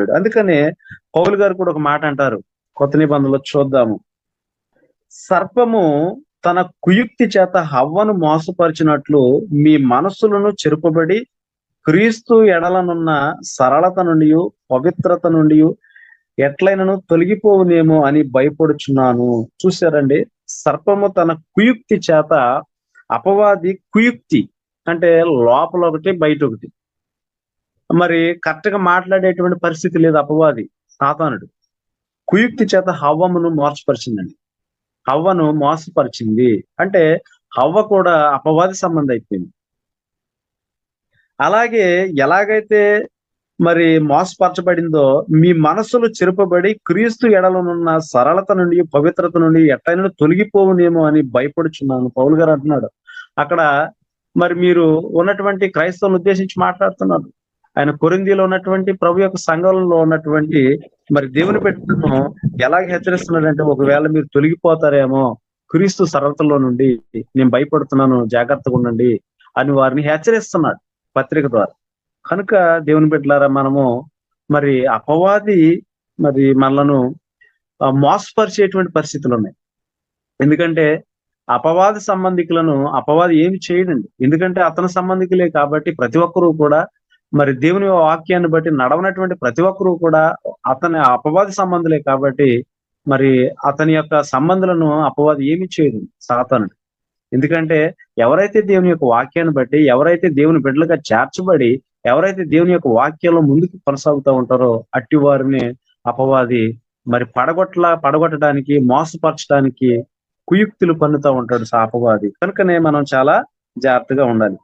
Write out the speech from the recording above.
అందుకనే పౌలు గారు కూడా ఒక మాట అంటారు. కొత్త నిబంధనలో చూద్దాము. సర్పము తన కుయుక్తి చేత హవ్వను మోసపరిచినట్లు మీ మనస్సులను చెరుపబడి క్రీస్తు ఎడలనున్న సరళత నుండి పవిత్రత నుండి ఎట్లయినను తొలగిపోవునేమో అని భయపడుచున్నాను. చూశారండి? సర్పము తన కుయుక్తి చేత అపవాది కుయుక్తి అంటే లోపల ఒకటి బయట ఒకటి. మరి కరెక్ట్గా మాట్లాడేటువంటి పరిస్థితి లేదు అపవాది సాతానుడు. కుయుక్తి చేత హవ్వమును మోసపరిచిందండి. హవ్వను మోసపరిచింది. అంటే హవ్వ కూడా అపవాది సంబంధం అయిపోయింది. అలాగే ఎలాగైతే మరి మోసపరచబడిందో మీ మనస్సులు చెరుపబడి క్రీస్తు ఎడలనున్న సరళత నుండి పవిత్రత నుండి ఎట్టైనా తొలగిపోవునేమో అని భయపడుచున్నాను. పౌలు గారు అంటున్నాడు. అక్కడ మరి మీరు ఉన్నటువంటి క్రైస్తవులను ఉద్దేశించి మాట్లాడుతున్నాడు ఆయన కొరిందీలో ఉన్నటువంటి ప్రభు యొక్క సంఘంలో ఉన్నటువంటి మరి దేవుని పెట్టడం ఎలాగ హెచ్చరిస్తున్నాడంటే ఒకవేళ మీరు తొలగిపోతారేమో క్రీస్తు సరళతలో నుండి నేను భయపడుతున్నాను జాగ్రత్తగా ఉండండి అని వారిని హెచ్చరిస్తున్నాడు పత్రిక ద్వారా. కనుక దేవుని బిడ్డలారా మనము మరి అపవాది మరి మనలను మోసపరిచేటువంటి పరిస్థితులు ఉన్నాయి. ఎందుకంటే అపవాది సంబంధికులను అపవాది ఏమి చేయడండి. ఎందుకంటే అతని సంబంధికులే కాబట్టి ప్రతి ఒక్కరూ కూడా మరి దేవుని వాక్యాన్ని బట్టి నడవనటువంటి ప్రతి ఒక్కరూ కూడా అతని అపవాది సంబంధులే కాబట్టి మరి అతని యొక్క సంబంధులను అపవాది ఏమి చేయదు సాతానుడు. ఎందుకంటే ఎవరైతే దేవుని యొక్క వాక్యాన్ని బట్టి ఎవరైతే దేవుని బిడ్డలుగా చేర్చబడి ఎవరైతే దేవుని యొక్క వాక్యంలో ముందుకు కొనసాగుతూ ఉంటారో అట్టి వారిని అపవాది మరి పడగొట్ల పడగొట్టడానికి మోసపరచడానికి కుయుక్తులు పన్నుతూ ఉంటాడు అపవాది. కనుకనే మనం చాలా జాగ్రత్తగా ఉండాలి.